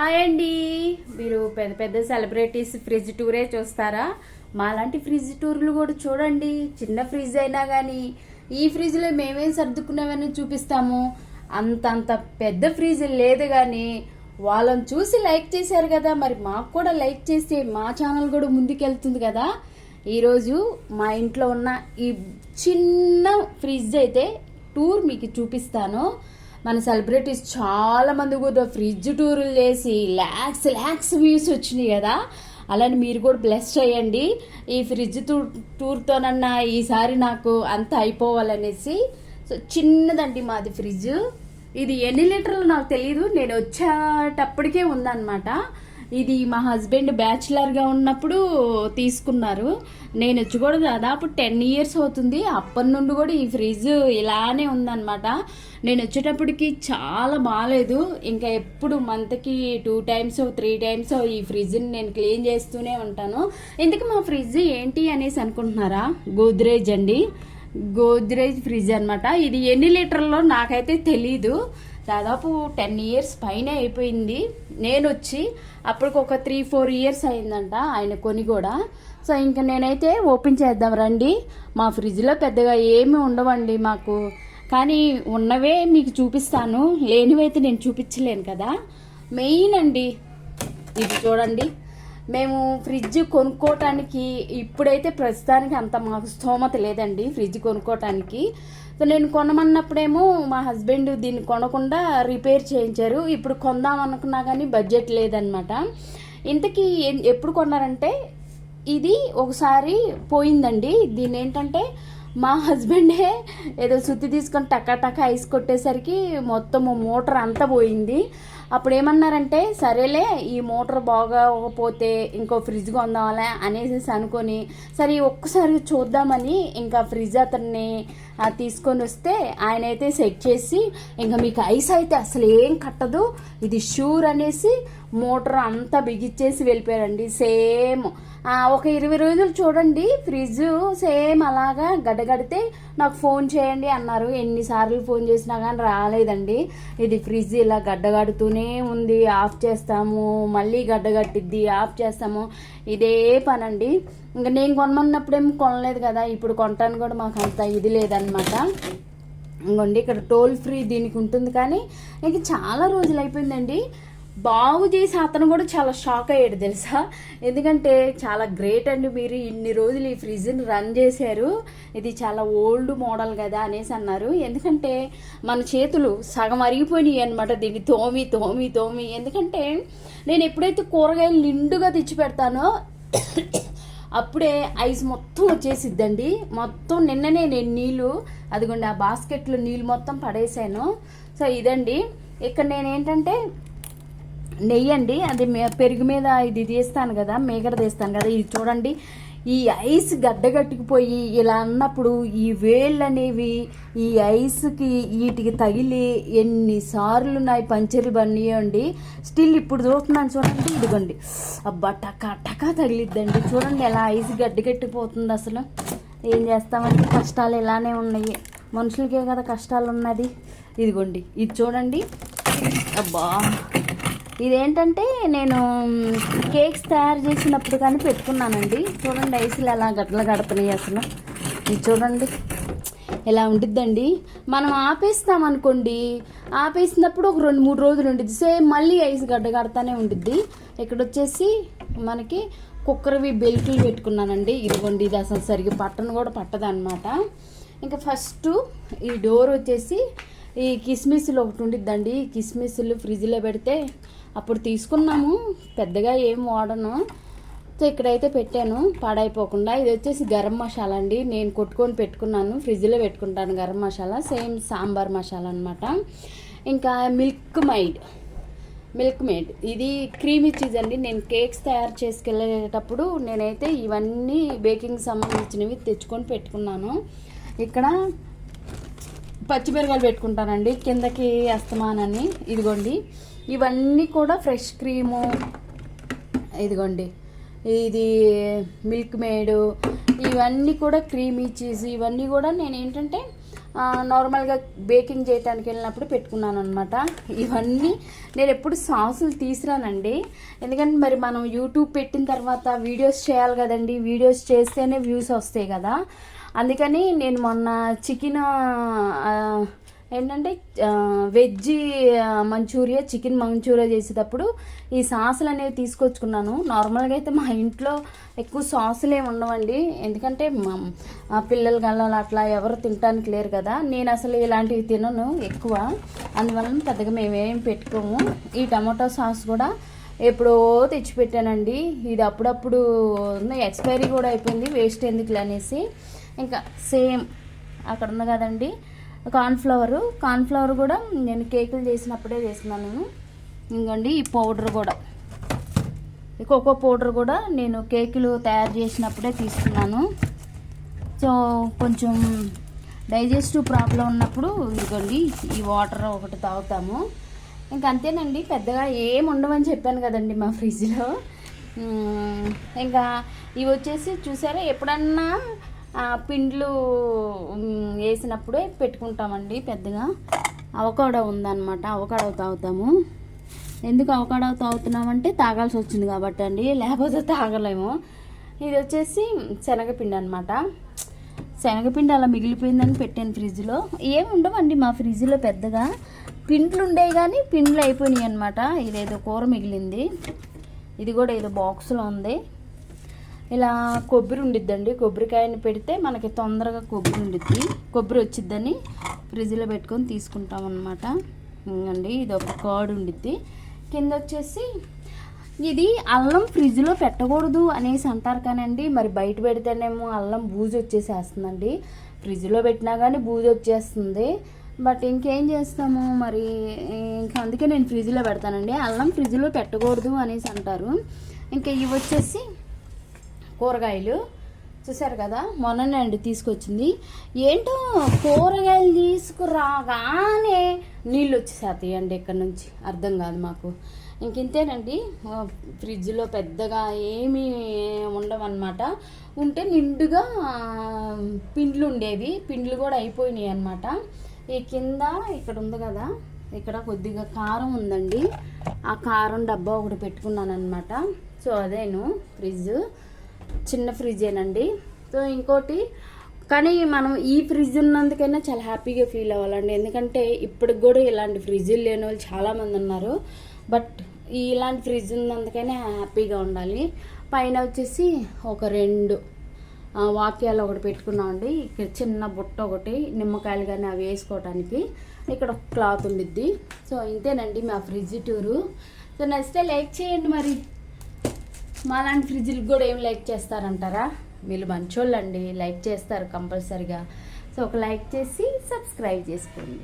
Hi అండి. మీరు పెద్ద పెద్ద సెలబ్రిటీస్ ఫ్రిడ్జ్ టూరే చూస్తారా? మాలాంటి ఫ్రిడ్జ్ టూర్లు కూడా చూడండి. చిన్న ఫ్రిడ్జ్ అయినా కానీ ఈ ఫ్రిడ్జ్లో మేమేం సర్దుకున్నామని చూపిస్తాము. అంత అంత పెద్ద ఫ్రిడ్జ్ లేదు కానీ వాళ్ళని చూసి లైక్ చేశారు కదా. మరి మాకు కూడా లైక్ చేస్తే మా ఛానల్ కూడా ముందుకెళ్తుంది కదా. ఈరోజు మా ఇంట్లో ఉన్న ఈ చిన్న ఫ్రిడ్జ్ అయితే టూర్ మీకు చూపిస్తాను. మన సెలబ్రిటీస్ చాలా మంది కూడా ఫ్రిడ్జ్ టూర్లు చేసి ల్యాక్స్ ల్యాక్స్ వ్యూస్ వచ్చినాయి కదా. అలానే మీరు కూడా బ్లెస్ చేయండి ఈ ఫ్రిడ్జ్ టూ టూర్తోనన్నా ఈసారి నాకు అంత అయిపోవాలనేసి. సో చిన్నదండి మాది ఫ్రిడ్జ్. ఇది ఎన్ని లీటర్లు నాకు తెలియదు నేను వచ్చేటప్పటికే ఉందన్నమాట. ఇది మా హస్బెండ్ బ్యాచులర్గా ఉన్నప్పుడు తీసుకున్నారు. నేను వచ్చి కూడా దాదాపు టెన్ ఇయర్స్ అవుతుంది. అప్పటి నుండి కూడా ఈ ఫ్రిడ్జ్ ఇలానే ఉందన్నమాట. నేను వచ్చేటప్పటికి చాలా బాగాలేదు ఇంకా ఎప్పుడు మంత్కి టూ టైమ్స్ త్రీ టైమ్స్ ఈ ఫ్రిడ్జ్ని నేను క్లీన్ చేస్తూనే ఉంటాను. ఇందుకు మా ఫ్రిడ్జ్ ఏంటి అనేసి అనుకుంటున్నారా? గోద్రేజ్ అండి. గోద్రేజ్ ఫ్రిడ్జ్ అనమాట ఇది ఎన్ని లీటర్లో? నాకైతే తెలీదు. దాదాపు టెన్ ఇయర్స్ పైన అయిపోయింది. నేను వచ్చి అప్పటికి ఒక త్రీ ఫోర్ ఇయర్స్ అయిందంట ఆయన కొని కూడా. సో ఇంకా నేనైతే ఓపెన్ చేద్దాం రండి. మా ఫ్రిడ్జ్లో పెద్దగా ఏమి ఉండవండి మాకు. కానీ ఉన్నవే మీకు చూపిస్తాను. లేనివైతే నేను చూపించలేను కదా. మెయిన్ అండి. ఇది చూడండి. మేము ఫ్రిడ్జ్ కొనుక్కోవటానికి ఇప్పుడైతే ప్రస్తుతానికి అంత మాకు స్తోమత లేదండి ఫ్రిడ్జ్ కొనుక్కోవటానికి సో నేను కొనమన్నప్పుడేమో మా హస్బెండ్ దీన్ని కొనకుండా రిపేర్ చేయించారు. ఇప్పుడు కొందాం అనుకున్నా కానీ బడ్జెట్ లేదనమాట ఇంతకీ ఎప్పుడు కొన్నారంటే ఇది ఒకసారి పోయిందండి. దీని ఏంటంటే మా హస్బెండే ఏదో సుత్తి తీసుకొని టకా టకా ఐస్ కొట్టేసరికి మొత్తం మోటార్ అంతా పోయింది. అప్పుడు ఏమన్నారంటే సరేలే ఈ మోటార్ బాగోకపోతే ఇంకో ఫ్రిడ్జ్ కొందాంలే అనేసి అనుకొని సరే ఒక్కసారి చూద్దామని ఇంకా ఫ్రిడ్జ్ అతన్ని తీసుకొని వస్తే ఆయన అయితే సెట్ చేసి ఇంకా మీకు ఐస్ అయితే అసలు ఏం కట్టదు. ఇది షూర్ అనేసి మోటార్ అంతా బిగిచ్చేసి వెళ్ళిపోయారండి. సేమ్ ఒక ఇరవై రోజులు చూడండి ఫ్రిడ్జ్ సేమ్ అలాగా గడ్డగడితే నాకు ఫోన్ చేయండి అన్నారు. ఎన్నిసార్లు ఫోన్ చేసినా కానీ రాలేదండి. ఇది ఫ్రిడ్జ్ ఇలా గడ్డగడుతూనే ఉంది. ఆఫ్ చేస్తాము మళ్ళీ గడ్డగట్టిద్ది ఆఫ్ చేస్తాము. ఇదే పనండి. ఇంకా నేను కొనమన్నప్పుడేమో కొనలేదు కదా ఇప్పుడు కొనటానికి కూడా మాకు అంత ఇది అనమాట ఇంకోండి ఇక్కడ టోల్ ఫ్రీ దీనికి ఉంటుంది కానీ నాకు చాలా రోజులు అయిపోయిందండి బాగు చేసి అతను కూడా చాలా షాక్ అయ్యాడు తెలుసా? ఎందుకంటే చాలా గ్రేట్ అండి మీరు ఇన్ని రోజులు ఈ ఫ్రిడ్జ్ని రన్ చేశారు. ఇది చాలా ఓల్డ్ మోడల్ కదా అనేసి అన్నారు. ఎందుకంటే మన చేతులు సగం అరిగిపోయినాయి అనమాట దీన్ని తోమి తోమి తోమి. ఎందుకంటే నేను ఎప్పుడైతే కూరగాయలు నిండుగా తెచ్చి పెడతానో అప్పుడే ఐస్ మొత్తం వచ్చేసిద్దండి. మొత్తం నిన్ననే నేను నీళ్ళు అదిగోండి ఆ బాస్కెట్లో నీళ్ళు మొత్తం పడేసాను. సో ఇదండి. ఇక్కడ నేను ఏంటంటే నెయ్యి అండి అది మే- పెరుగు మీద ఇది తీస్తాను కదా మేగడ తీస్తాను కదా. ఇది చూడండి. ఈ ఐస్ గడ్డగట్టుకుపోయి ఇలా అన్నప్పుడు ఈ వేళ్ళు అనేవి ఈ ఐస్కి వీటికి తగిలి ఎన్నిసార్లు నా పంచర్లు బన్నీయండి స్టిల్ ఇప్పుడు చూస్తున్నాను చూడండి ఇదిగోండి. అబ్బా టకా టకా తగిలిద్దండి. చూడండి ఎలా ఐస్ గడ్డగట్టిపోతుంది అసలు. ఏం చేస్తామండి? కష్టాలు ఇలానే ఉన్నాయి. మనుషులకే కదా కష్టాలు ఉన్నది ఇదిగోండి ఇది చూడండి. అబ్బా. ఇదేంటంటే నేను కేక్స్ తయారు చేసినప్పుడు కానీ పెట్టుకున్నానండి. చూడండి ఐసులు ఎలా గట్ల గడపనాయి అసలు. ఇది చూడండి ఎలా ఉంటుందండి మనం ఆపేస్తాం అనుకోండి ఆపేసినప్పుడు ఒక రెండు మూడు రోజులు ఉండిద్ది. సేమ్ మళ్ళీ ఐస్ గడ్డ కడతానే ఉండిద్ది. ఇక్కడ వచ్చేసి మనకి కుక్కర్వి బెల్ట్లు పెట్టుకున్నానండి. ఇదిగోండి ఇది అసలు సరిగ్గా పట్టను కూడా పట్టదనమాట ఇంకా ఫస్ట్ ఈ డోర్ వచ్చేసి ఈ కిస్మిస్లు ఒకటి ఉండిద్దండి. కిస్మిస్లు ఫ్రిడ్జ్లో పెడితే అప్పుడు తీసుకున్నాము. పెద్దగా ఏం వాడను. సో ఇక్కడైతే పెట్టాను. పాడైపోకుండా ఇది వచ్చేసి గరం మసాలా అండి. నేను కొట్టుకొని పెట్టుకున్నాను. ఫ్రిడ్జ్లో పెట్టుకుంటాను గరం మసాలా. సేమ్ సాంబార్ మసాలా అనమాట ఇంకా మిల్క్ మైడ్. Milk made. ఇది క్రీమీ చీజ్ అండి. నేను కేక్స్ తయారు చేసుకెళ్ళేటప్పుడు నేనైతే ఇవన్నీ బేకింగ్ సంబంధించినవి తెచ్చుకొని పెట్టుకున్నాను. ఇక్కడ పచ్చిమిరకాయలు పెట్టుకుంటానండి. కిందకి అస్తమానని ఇదిగోండి. ఇవన్నీ కూడా ఫ్రెష్ క్రీము. ఇదిగోండి. ఇది మిల్క్ మేడ్. ఇవన్నీ కూడా క్రీమీ చీజ్. ఇవన్నీ కూడా నేను ఏంటంటే నార్మల్గా బేకింగ్ చేయడానికి వెళ్ళినప్పుడు పెట్టుకున్నాను అనమాట ఇవన్నీ నేను ఎప్పుడు సాసులు తీసిరానండి. ఎందుకంటే మరి మనం యూట్యూబ్ పెట్టిన తర్వాత వీడియోస్ చేయాలి కదండి. వీడియోస్ చేస్తేనే వ్యూస్ వస్తాయి కదా. అందుకని నేను మొన్న చికెన్ ఏంటంటే వెజ్ మంచూరియా చికెన్ మంచూరియా చేసేటప్పుడు ఈ సాసులు అనేవి తీసుకొచ్చుకున్నాను. నార్మల్గా అయితే మా ఇంట్లో ఎక్కువ సాసులు ఏమి ఉండవండి. ఎందుకంటే మా పిల్లలు గల్లలు అట్లా ఎవరు తినడానికి లేరు కదా. నేను అసలు ఇలాంటివి తినను ఎక్కువ. అందువలన పెద్దగా మేమేం పెట్టుకోము. ఈ టమాటో సాస్ కూడా ఎప్పుడో తెచ్చిపెట్టానండి. ఇది అప్పుడప్పుడు ఎక్స్పైరీ కూడా అయిపోయింది. వేస్ట్ ఎందుకు అనేసి. ఇంకా సేమ్ అక్కడ ఉంది కదండి. కార్న్ఫ్లవర్. కార్న్ఫ్లవర్ కూడా నేను కేకులు చేసినప్పుడే వేస్తున్నాను నేను. ఇంకండి ఈ పౌడర్ కూడా. ఈ కోకో పౌడర్ కూడా నేను కేకులు తయారు చేసినప్పుడే తీసుకున్నాను. సో కొంచెం డైజెస్టివ్ ప్రాబ్లం ఉన్నప్పుడు ఇదిగోండి ఈ వాటర్ ఒకటి తాగుతాము. ఇంక అంతేనండి పెద్దగా ఏం ఉండవని చెప్పాను కదండి మా ఫ్రిడ్జ్లో. ఇంకా ఇవి వచ్చేసి చూసారా ఎప్పుడన్నా పిండ్లు వేసినప్పుడే పెట్టుకుంటామండి పెద్దగా. అవకాడో ఉందన్నమాట అవకాడో తాగుతాము. ఎందుకు అవకాడో తాగుతున్నామంటే తాగాల్సి వచ్చింది కాబట్టి అండి లేకపోతే తాగలేము. ఇది వచ్చేసి శనగపిండి అనమాట శనగపిండి అలా మిగిలిపోయిందని పెట్టాను ఫ్రిడ్జ్లో. ఏమి ఉండవండి మా ఫ్రిడ్జ్లో పెద్దగా. పిండ్లు ఉండేవి కానీ పిండ్లు అయిపోయినాయి అనమాట ఇదేదో కూర మిగిలింది. ఇది కూడా ఏదో బాక్స్లో ఉంది. ఇలా కొబ్బరి ఉండిద్దండి. కొబ్బరికాయని పెడితే మనకి తొందరగా కొబ్బరి ఉండిద్ది. కొబ్బరి వచ్చిద్దని ఫ్రిడ్జ్లో పెట్టుకొని తీసుకుంటాం అనమాట అండి ఇది ఒక కర్డ్ ఉండిద్ది. కింద వచ్చేసి ఇది అల్లం ఫ్రిడ్జ్లో పెట్టకూడదు అనేసి అంటారు కానండి. మరి బయట పెడితేనేమో అల్లం బూజు వచ్చేసేస్తుందండి. ఫ్రిడ్జ్లో పెట్టినా కానీ బూజు వచ్చేస్తుంది. బట్ ఇంకేం చేస్తాము మరి? ఇంకా అందుకే నేను ఫ్రిడ్జ్లో పెడతానండి. అల్లం ఫ్రిడ్జ్లో పెట్టకూడదు అనేసి అంటారు. ఇంకా ఇవి వచ్చేసి కూరగాయలు. చూసారు కదా మొన్ననే అండి తీసుకొచ్చింది. ఏంటో కూరగాయలు తీసుకురాగానే నీళ్ళు వచ్చేసేస్తాయి అండి ఇక్కడ నుంచి. అర్థం కాదు మాకు. ఇంక ఇంతేనండి ఫ్రిడ్జ్లో పెద్దగా ఏమీ ఉండవన్నమాట. ఉంటే నిండుగా పిండ్లు ఉండేవి. పిండ్లు కూడా అయిపోయినాయి అనమాట ఈ కింద ఇక్కడ ఉంది కదా ఇక్కడ కొద్దిగా కారం ఉందండి. ఆ కారం డబ్బా ఒకటి పెట్టుకున్నాను అనమాట సో అదేను ఫ్రిడ్జ్. చిన్న ఫ్రిడ్జేనండి సో ఇంకోటి కానీ మనం ఈ ఫ్రిడ్జ్ ఉన్నందుకైనా చాలా హ్యాపీగా ఫీల్ అవ్వాలండి. ఎందుకంటే ఇప్పటికి కూడా ఇలాంటి ఫ్రిడ్జ్లు లేని వాళ్ళు చాలామంది ఉన్నారు. బట్ ఇలాంటి ఫ్రిడ్జ్ ఉన్నందుకైనా హ్యాపీగా ఉండాలి. పైన వచ్చేసి ఒక రెండు వాక్యాలు ఒకటి పెట్టుకున్నామండి. ఇక్కడ చిన్న బుట్ట ఒకటి నిమ్మకాయలు కానీ అవి వేసుకోవడానికి ఇక్కడ ఒక క్లాత్ ఉండిద్ది. సో ఇంతేనండి మా ఫ్రిడ్జ్ టూరు సో నచ్చితే లైక్ చేయండి మరి. మాలాంటి ఫ్రిడ్జ్కి కూడా ఏం లైక్ చేస్తారంటారా? వీళ్ళు మంచోళ్ళండి లైక్ చేస్తారు కంపల్సరిగా. సో ఒక లైక్ చేసి సబ్స్క్రైబ్ చేసుకోండి.